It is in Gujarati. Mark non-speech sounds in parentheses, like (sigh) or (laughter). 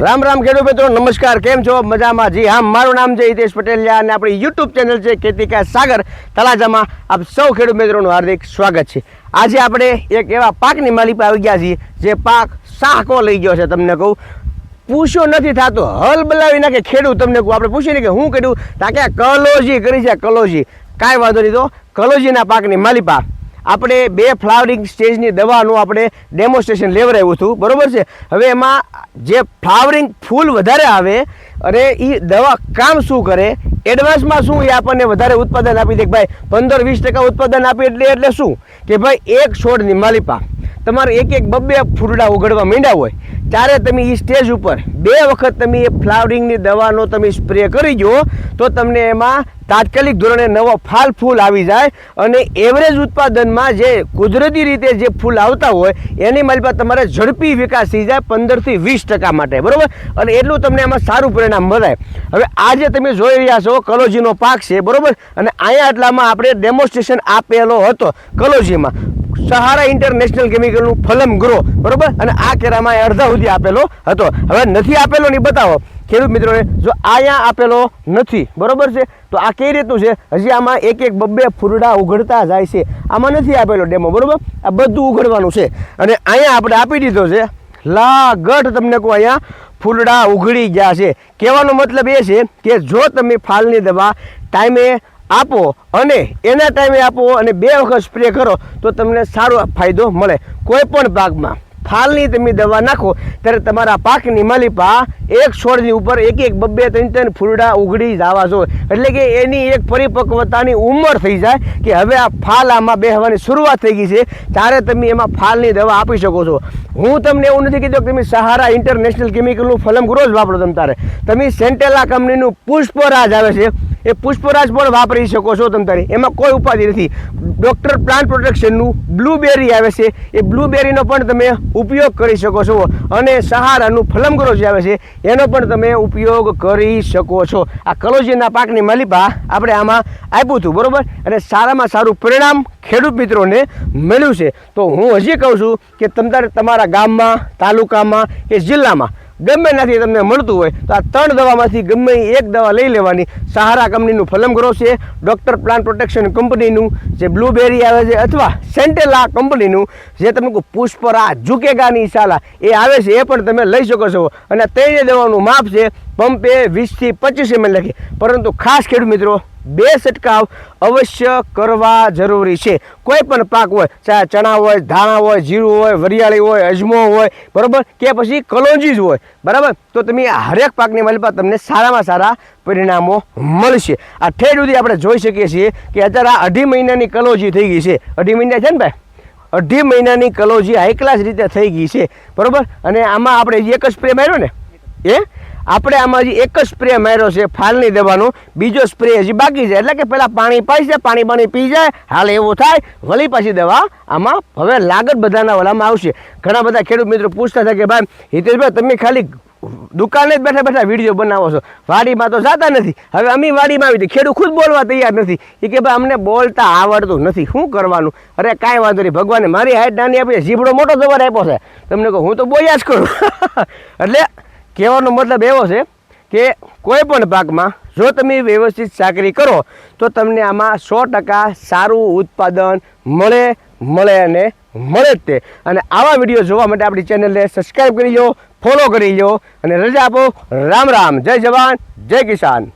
રામ રામ ખેડૂત મિત્રો, નમસ્કાર. કેમ છો? મજામાં? જી હા, મારું નામ છે હિતેશ પટેલિયા અને આપણી યુટ્યુબ ચેનલ છે કેતિકા સાગર તળાજામાં આપ સૌ ખેડૂત મિત્રોનું હાર્દિક સ્વાગત છે. આજે આપણે એક એવા પાકની માલી પર આવી ગયા છીએ, જે પાક સાહકો લઈ ગયો છે તમને કહું. પૂછ્યો નથી થતો, હલ બલાવી નાખે ખેડૂત તમને કહું. આપણે પૂછીએ કે હું કર્યું? તા કે કલોજી કરી છે કલોજી. કાંઈ વાંધો નહીં તો કલોજીના પાકની માલિપા આપણે બે ફ્લાવરિંગ સ્ટેજની દવાનું આપણે ડેમોન્સ્ટ્રેશન લેવડાવ્યું હતું. બરોબર છે? હવે એમાં જે ફ્લાવરિંગ ફૂલ વધારે આવે અને એ દવા કામ શું કરે? એડવાન્સમાં શું એ આપણને વધારે ઉત્પાદન આપી દે કે ભાઈ પંદર વીસ ટકા ઉત્પાદન આપી એટલે એટલે શું? કે ભાઈ એક છોડની માલિપા. તમારે એક એક બબ્બે ફૂલડા ઉઘડવા માંડ્યા હોય. ત્યારે તમે એ સ્ટેજ ઉપર બે વખત તમે એ ફ્લાવરિંગની દવાનો તમે સ્પ્રે કરી જુઓ તો તમને એમાં તાત્કાલિક ધોરણે નવો ફાલ ફૂલ આવી જાય અને એવરેજ ઉત્પાદનમાં જે કુદરતી રીતે જે ફૂલ આવતા હોય, એની માલિકા તમારે ઝડપી વિકાસ થઈ જાય પંદરથી વીસ ટકા માટે, બરાબર? અને એટલું તમને એમાં સારું પરિણામ મળે. હવે આજે તમે જોઈ રહ્યા છો કલોજીનો પાક છે, બરાબર? અને અહીંયા આટલામાં આપણે ડેમોન્સ્ટ્રેશન આપેલો હતો કલોજીમાં. સહારા ઇન્ટરનેશનલ કેમિકલનું ફલમ ગ્રો, બરોબર? અને આ કેરામાં અડધા સુધી આપેલો હતો. હવે નથી આપેલો નહીં બતાવો. ખેડૂત મિત્રોને, જો અહીંયા આપેલો નથી, બરોબર છે? તો આ કઈ રીતનું છે? હજી આમાં એક એક બબ્બે ફૂરડા ઉઘડતા જાય છે. આમાં નથી આપેલો ડેમો બરોબર? આ બધું ઉઘડવાનું છે. અને અહીંયા આપણે આપી દીધો છે લાગઢ તમને કહું અહીંયા ફૂલડા ઉઘડી ગયા છે. કહેવાનો મતલબ એ છે કે જો તમે ફાલની દવા ટાઈમે આપો અને એના ટાઈમે આપો અને બે વખત સ્પ્રે કરો તો તમને સારો ફાયદો મળે. કોઈ પણ પાકમાં ફાલની તમે દવા નાખો, ત્યારે તમારા પાકની માલિપા એક છોડની ઉપર એક એક બબ્બે ત્રણ ત્રણ ફૂલડા ઉઘડી જવા જોઈએ. એટલે કે એની એક પરિપક્વતાની ઉંમર થઈ જાય કે હવે આ ફાલ આમાં બેહવાની શરૂઆત થઈ ગઈ છે, ત્યારે તમે એમાં ફાલની દવા આપી શકો છો. હું તમને એવું નથી કીધું કે તમે સહારા ઇન્ટરનેશનલ કેમિકલનું ફલમ ગ્રોજ વાપરો તમે તારે. તમે સેન્ટેલા કંપનીનું પુષ્પરાજ આવે છે, એ પુષ્પરાજ પણ વાપરી શકો છો તમે તારે. એમાં કોઈ ઉપાધિ નથી. ડૉક્ટર પ્લાન્ટ પ્રોટેક્શનનું બ્લુબેરી આવે છે, એ બ્લુબેરીનો પણ તમે ઉપયોગ કરી શકો છો અને સહારાનું ફલમગ્રો જે આવે છે, એનો પણ તમે ઉપયોગ કરી શકો છો. આ કલોજીના પાકની માલિપા આપણે આમાં આપ્યું હતું, બરાબર? અને સારામાં સારું પરિણામ ખેડૂત મિત્રોને મળ્યું છે. તો હું હજી કહું છું કે તમારે તમારા ગામમાં, તાલુકામાં કે જિલ્લામાં ગમે નથી તમને મળતું હોય તો આ ત્રણ દવામાંથી ગમે એક દવા લઈ લેવાની. સહારા કંપનીનું ફલમ ગ્રો છે ડૉક્ટર પ્લાન્ટ પ્રોટેક્શન કંપનીનું જે બ્લૂબેરી આવે છે અથવા સેન્ટેલા કંપનીનું જે તમે કહો પુષ્પરા ઝુકેગાની સાલા એ આવે છે એ પણ તમે લઈ શકો છો. અને ત્રણેય દવાનું માપ છે પંપે વીસથી પચીસ એમએલ લખી. પરંતુ ખાસ ખેડૂત મિત્રો, બે છંટકાવ અવશ્ય કરવા જરૂરી છે. કોઈ પણ પાક હોય, ચાહે ચણા હોય, ધાણા હોય, જીરું હોય, વરિયાળી હોય, અજમો હોય, બરાબર? કે પછી કલોજી જ હોય, બરાબર? તો તમે હરેક પાકની માલિપા તમને સારામાં સારા પરિણામો મળશે. આ ઠેર સુધી આપણે જોઈ શકીએ છીએ કે અત્યારે આ અઢી મહિનાની કલોજી થઈ ગઈ છે. અઢી મહિના છે ને ભાઈ? અઢી મહિનાની કલોજી હાઈ ક્લાસ રીતે થઈ ગઈ છે. બરાબર? અને આમાં આપણે એક જ સ્પ્રે માર્યો ને? એ આપણે આમાં હજી એક જ સ્પ્રે માર્યો છે, ફાલની દવાનો. બીજો સ્પ્રે હજી બાકી છે. એટલે કે પહેલાં પાણી પાઈ જાય, પાણી પાણી પી જાય, હાલ એવું થાય. વળી પાછી દવા આમાં હવે લાગત બધાના વલામાં આવશે. ઘણા બધા ખેડૂત મિત્રો પૂછતા હતા કે ભાઈ, હિતેશભાઈ, તમે ખાલી દુકાને જ બેઠા બેઠા વીડિયો બનાવો છો. વાડીમાં તો જતા નથી. હવે અમે વાડીમાં આવી ખેડૂત ખુદ બોલવા તૈયાર નથી. એ કે ભાઈ, અમને બોલતા આવડતું નથી. શું કરવાનું? અરે કાંઈ વાંધો નહીં. ભગવાને મારી હાઈટ નાની આપી જીભડો મોટો જવાર આપ્યો છે. તમને કહું, હું તો બોલ્યા જ કરું. (laughs) એટલે કહેવાનો મતલબ એવો છે કે કોઈ પણ પાકમાં જો તમે વ્યવસ્થિત ચાકરી કરો, તો તમને આમાં સો ટકા સારું ઉત્પાદન મળે મળે અને મળે જ તે. અને આવા વીડિયો જોવા માટે આપણી ચેનલને સબસ્ક્રાઈબ કરી લો ફોલો કરી લો અને રજા આપો. રામ રામ, જય જવાન, જય કિસાન.